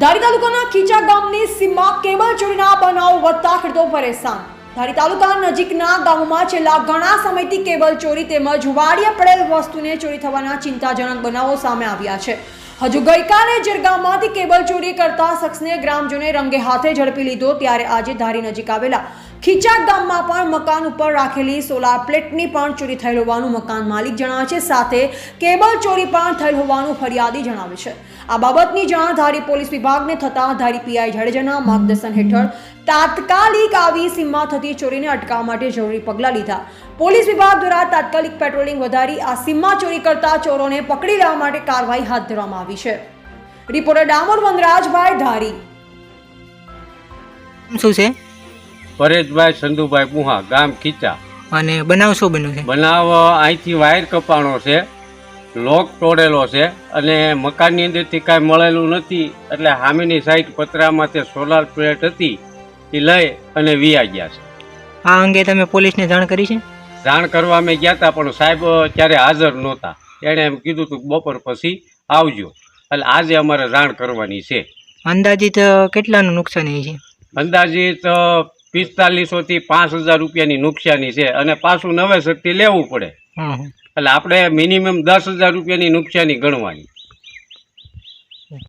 ધારી તાલુકાના ખીચા ગામની સીમમાં કેબલ ચોરીના બનાવ વધતા ખેડૂતો પરેશાન. ધારી તાલુકા નજીકના ગામોમાં છેલ્લા ઘણા સમયથી કેબલ ચોરી તેમજ વાડિયા પડેલ વસ્તુને ચોરી થવાના ચિંતાજનક બનાવો સામે આવ્યા છે. હજુ ગઈકાલે જરગામમાંથી કેબલ ચોરી કરતા શખ્સને ગ્રામજોને રંગે હાથે ઝડપી લીધો, ત્યારે આજે ધારી નજીક આવેલા ખીચા ગામમાં પણ મકાન ઉપર રાખેલી સોલાર પ્લેટની પણ ચોરી થયેલ હોવાનું મકાન માલિક જણાવે છે. સાથે કેબલ ચોરી પણ થયેલ હોવાનું ફરિયાદી જણાવે છે. આ બાબતની જાણ ધારી પોલીસ વિભાગને થતાં ધારી પીઆઈ જાડેજાના માર્ગદર્શન હેઠળ તાત્કાલિક આવી સીમમાં થતી ચોરીને અટકાવવા માટે જરૂરી પગલાં લીધા. પોલીસ વિભાગ દ્વારા તાત્કાલિક પેટ્રોલિંગ વધારી આ સીમમાં ચોરી કરતા ચોરોને પકડી લેવા માટે કાર્યવાહી હાથ ધરવામાં આવી છે. રિપોર્ટર ડામોર વનરાજભાઈ ધારી. શું છે? પરેશભાઈ સંધુભાઈ બુહા ગામ ખીચા. અને બનાવ શું બન્યું છે? બનાવ અહીંથી વાયર કપાણો છે લોક તોડેલો છે અને મકાનની અંદરથી કાંઈ મળેલું નથી એટલે હામીની સાઈડ પતરામાં તે સોલાર પ્લેટ હતી એ લઈ અને વિયા ગયા છે. આ અંગે તમે પોલીસને જાણ કરી છે? જાણ કરવા અમે ગયા હતા પણ સાહેબ ત્યારે હાજર નહોતા. એણે એમ કીધું હતું કે બપોર પછી આવજો. એટલે આજે અમારે જાણ કરવાની છે. અંદાજિત કેટલાનું નુકસાન છે? અંદાજિત પિસ્તાલીસોથી પાંચ હજાર રૂપિયાની નુકસાની છે અને પાછું નવેસરથી લેવું પડે. એટલે આપણે મિનિમમ દસ હજાર રૂપિયાની નુકસાની ગણવાની